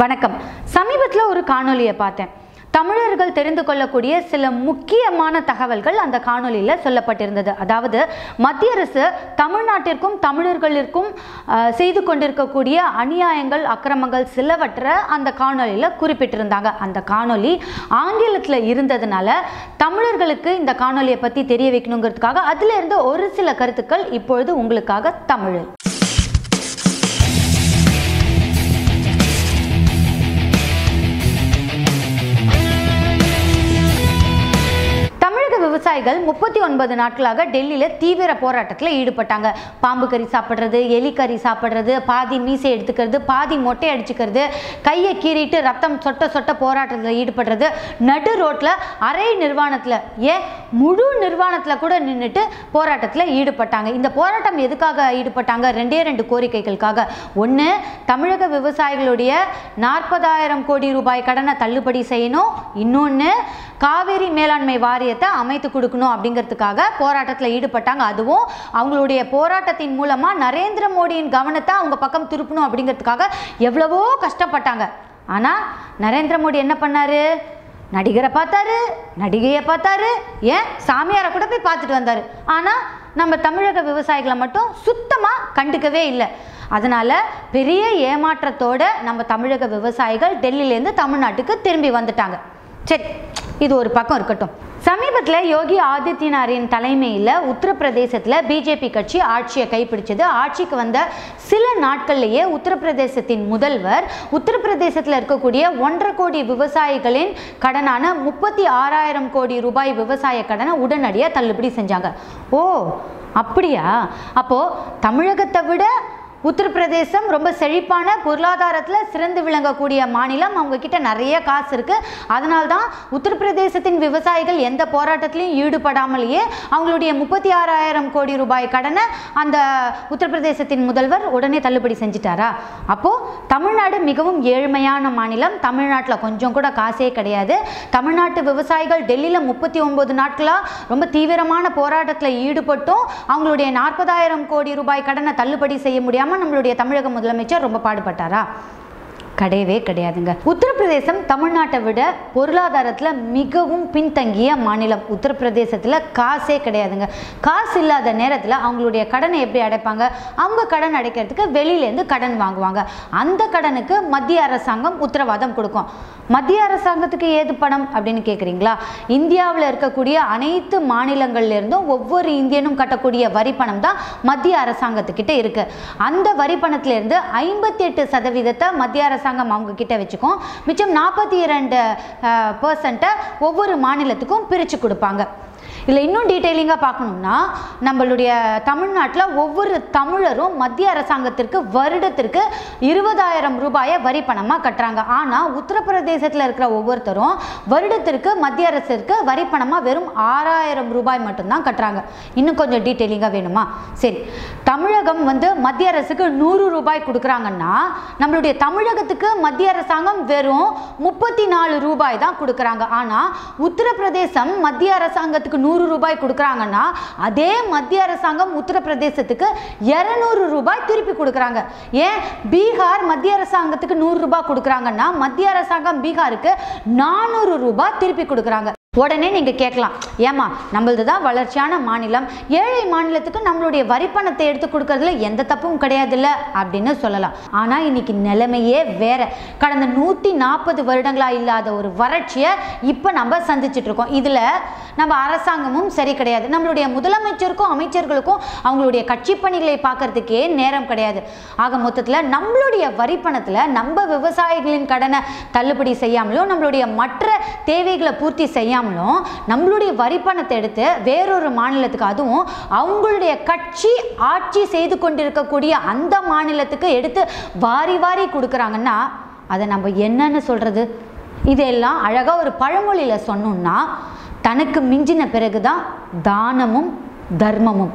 வணக்கம். சமீபத்தில் ஒரு காணொலியை பார்த்தேன். தமிழர்கள் தெரிந்து கொள்ளக்கூடிய சில முக்கியமான தகவல்கள் அந்த காணொளியில் சொல்லப்பட்டிருந்தது. அதாவது மத்திய அரசு தமிழ்நாட்டிற்கும் தமிழர்களிற்கும் செய்து கொண்டிருக்கக்கூடிய அநியாயங்கள் அக்கிரமங்கள் சிலவற்றை அந்த காணொளியில் குறிப்பிட்டிருந்தாங்க. அந்த காணொளி ஆங்கிலத்தில் இருந்ததுனால தமிழர்களுக்கு இந்த காணொலியை பற்றி தெரிய வைக்கணுங்கிறதுக்காக அதிலிருந்து ஒரு சில கருத்துக்கள் இப்பொழுது உங்களுக்காக தமிழில். விவசாயிகள் முப்பத்தி ஒன்பது நாட்களாக டெல்லியில் தீவிர போராட்டத்தில் ஈடுபட்டாங்க. பாம்பு கறி சாப்பிட்றது எலி கறி சாப்பிட்றது பாதி மீசை எடுத்துக்கிறது பாதி மொட்டை அடிச்சுக்கிறது கையை கீறிட்டு ரத்தம் சொட்ட சொட்ட போராட்டத்தில் ஈடுபடுறது நடு ரோட்டில் அரை நிர்வாணத்தில் ஏன் முழு நிர்வாணத்தில் கூட நின்றுட்டு போராட்டத்தில் ஈடுபட்டாங்க. இந்த போராட்டம் எதுக்காக ஈடுபட்டாங்க? ரெண்டே ரெண்டு கோரிக்கைகளுக்காக. ஒன்று தமிழக விவசாயிகளுடைய நாற்பதாயிரம் கோடி ரூபாய் கடனை தள்ளுபடி செய்யணும். இன்னொன்று காவேரி மேலாண்மை வாரியத்தை அமைத்து கொடுக்கணும் அப்படிங்கிறதுக்காக போராட்டத்தில் ஈடுபட்டாங்க. அதுவும் அவங்களுடைய போராட்டத்தின் மூலமாக நரேந்திர மோடியின் கவனத்தை அவங்க பக்கம் திருப்பணும் அப்படிங்கிறதுக்காக எவ்வளவோ கஷ்டப்பட்டாங்க. ஆனால் நரேந்திர மோடி என்ன பண்ணார்? நடிகரை பார்த்தாரு நடிகையை பார்த்தாரு ஏன்? சாமியாரை கூட போய் பார்த்துட்டு வந்தார். ஆனால் நம்ம தமிழக விவசாயிகளை மட்டும் சுத்தமாக கண்டுக்கவே இல்லை. அதனால் பெரிய ஏமாற்றத்தோடு நம்ம தமிழக விவசாயிகள் டெல்லியிலேருந்து தமிழ்நாட்டுக்கு திரும்பி வந்துட்டாங்க. சரி இது ஒரு பக்கம் இருக்கட்டும். சமீபத்தில் யோகி ஆதித்யநாரின் தலைமையில் உத்தரப்பிரதேசத்தில் பிஜேபி கட்சி ஆட்சியை கைப்பிடிச்சது. ஆட்சிக்கு வந்த சில நாட்கள்லேயே உத்தரப்பிரதேசத்தின் முதல்வர் உத்தரப்பிரதேசத்தில் இருக்கக்கூடிய ஒன்றரை கோடி விவசாயிகளின் கடனான முப்பத்தி ஆறாயிரம் கோடி ரூபாய் விவசாய கடனை உடனடியாக தள்ளுபடி செஞ்சாங்க. ஓ அப்படியா? அப்போது தமிழகத்தை விட உத்தரப்பிரதேசம் ரொம்ப செழிப்பான பொருளாதாரத்தில் சிறந்து விளங்கக்கூடிய மாநிலம். அவங்க கிட்ட நிறைய காசு இருக்குது அதனால தான் உத்தரப்பிரதேசத்தின் விவசாயிகள் எந்த போராட்டத்திலையும் ஈடுபடாமலேயே அவங்களுடைய முப்பத்தி ஆறாயிரம் கோடி ரூபாய் கடனை அந்த உத்தரப்பிரதேசத்தின் முதல்வர் உடனே தள்ளுபடி செஞ்சிட்டாரா? அப்போது தமிழ்நாடு மிகவும் ஏழ்மையான மாநிலம். தமிழ்நாட்டில் கொஞ்சம் கூட காசே கிடையாது. தமிழ்நாட்டு விவசாயிகள் டெல்லியில் முப்பத்தி ஒன்பது நாட்களாக ரொம்ப தீவிரமான போராட்டத்தில் ஈடுபட்டும். அவங்களுடைய நாற்பதாயிரம் கோடி ரூபாய் கடனை தள்ளுபடி செய்ய முடியாமல் நம்மளுடைய தமிழக முதலமைச்சர் ரொம்ப பாடுபட்டாரா? கிடையவே கிடையாதுங்க. உத்தரப்பிரதேசம் தமிழ்நாட்டை விட பொருளாதாரத்தில் மிகவும் பின்தங்கிய மாநிலம். உத்தரப்பிரதேசத்தில் காசே கிடையாதுங்க. காசு இல்லாத நேரத்தில் அவங்களுடைய கடனை எப்படி அடைப்பாங்க? அவங்க கடன் அடைக்கிறதுக்கு வெளியிலேருந்து கடன் வாங்குவாங்க. அந்த கடனுக்கு மத்திய அரசாங்கம் உத்தரவாதம் கொடுக்கும். மத்திய அரசாங்கத்துக்கு ஏது பணம் அப்படின்னு கேட்குறீங்களா இந்தியாவில் இருக்கக்கூடிய அனைத்து மாநிலங்கள்லேருந்தும் ஒவ்வொரு இந்தியனும் கட்டக்கூடிய வரி பணம் தான் மத்திய அரசாங்கத்துக்கிட்ட இருக்குது அந்த வரி பணத்திலேருந்து ஐம்பத்தி எட்டு சதவீதத்தை மத்திய அரசாங்கம் அவங்க கிட்ட வச்சுக்கும் மிச்சம் நாற்பத்தி இரண்டு பர்சன்ட்டை ஒவ்வொரு மாநிலத்துக்கும் பிரித்து கொடுப்பாங்க. இதில் இன்னும் டீட்டெயிலிங்காக பார்க்கணும்னா நம்மளுடைய தமிழ்நாட்டில் ஒவ்வொரு தமிழரும் மத்திய அரசாங்கத்திற்கு வருடத்திற்கு இருபதாயிரம் ரூபாயை வரி பணமாக கட்டுறாங்க. ஆனால் உத்தரப்பிரதேசத்தில் இருக்கிற ஒவ்வொருத்தரும் வருடத்திற்கு மத்திய அரசிற்கு வரி பணமாக வெறும் ஆறாயிரம் ரூபாய் மட்டும்தான் கட்டுறாங்க. இன்னும் கொஞ்சம் டீட்டெயிலிங்காக வேணுமா? சரி. தமிழகம் வந்து மத்திய அரசுக்கு நூறு ரூபாய் கொடுக்குறாங்கன்னா நம்மளுடைய தமிழகத்துக்கு மத்திய அரசாங்கம் வெறும் முப்பத்தி நாலு ரூபாய் தான் கொடுக்குறாங்க. ஆனால் உத்தரப்பிரதேசம் மத்திய அரசாங்கத்துக்கு நூறு ரூபாய் கொடுக்குறாங்கன்னா அதே மத்திய அரசாங்கம் உத்தரப்பிரதேசத்துக்கு இரநூறு ரூபாய் திருப்பி கொடுக்குறாங்க. ஏன்? பீகார் மத்திய அரசாங்கத்துக்கு நூறு ரூபாய் கொடுக்குறாங்கன்னா மத்திய அரசாங்கம் பீகாருக்கு நானூறு ரூபாய் திருப்பி கொடுக்குறாங்க. உடனே நீங்கள் கேட்கலாம். ஏமா நம்மளது தான் வளர்ச்சியான மாநிலம். ஏழை மாநிலத்துக்கு நம்மளுடைய வரி பணத்தை எடுத்து கொடுக்கறதுல எந்த தப்பும் கிடையாதுல்ல அப்படின்னு சொல்லலாம். ஆனால் இன்னைக்கு நிலைமையே வேற. கடந்த நூற்றி நாற்பது வருடங்களாக இல்லாத ஒரு வறட்சியை இப்போ நம்ம சந்திச்சுட்டு இருக்கோம். இதில் நம்ம அரசாங்கமும் சரி கிடையாது. நம்மளுடைய முதலமைச்சருக்கும் அமைச்சர்களுக்கும் அவங்களுடைய கட்சி பணிகளை பார்க்கறதுக்கே நேரம் கிடையாது. ஆக மொத்தத்தில் நம்மளுடைய வரி பணத்தில் நம்ம விவசாயிகளின் கடனை தள்ளுபடி செய்யாமலும் நம்மளுடைய மற்ற தேவைகளை பூர்த்தி செய்யாமலும் நம்மளுடைய வரி பணத்தை எடுத்து வேறொரு மாநிலத்துக்கு அதுவும் அவங்களுடைய கட்சி ஆட்சி செய்து கொண்டிருக்கக்கூடிய அந்த மாநிலத்துக்கு எடுத்து வாரி வாரி கொடுக்குறாங்கன்னா அதை நம்ம என்னன்னு சொல்கிறது இதெல்லாம் அழகாக ஒரு பழமொழியில் சொன்னோம்னா தனக்கு மிஞ்சின பிறகுதான் தானமும் தர்மமும்.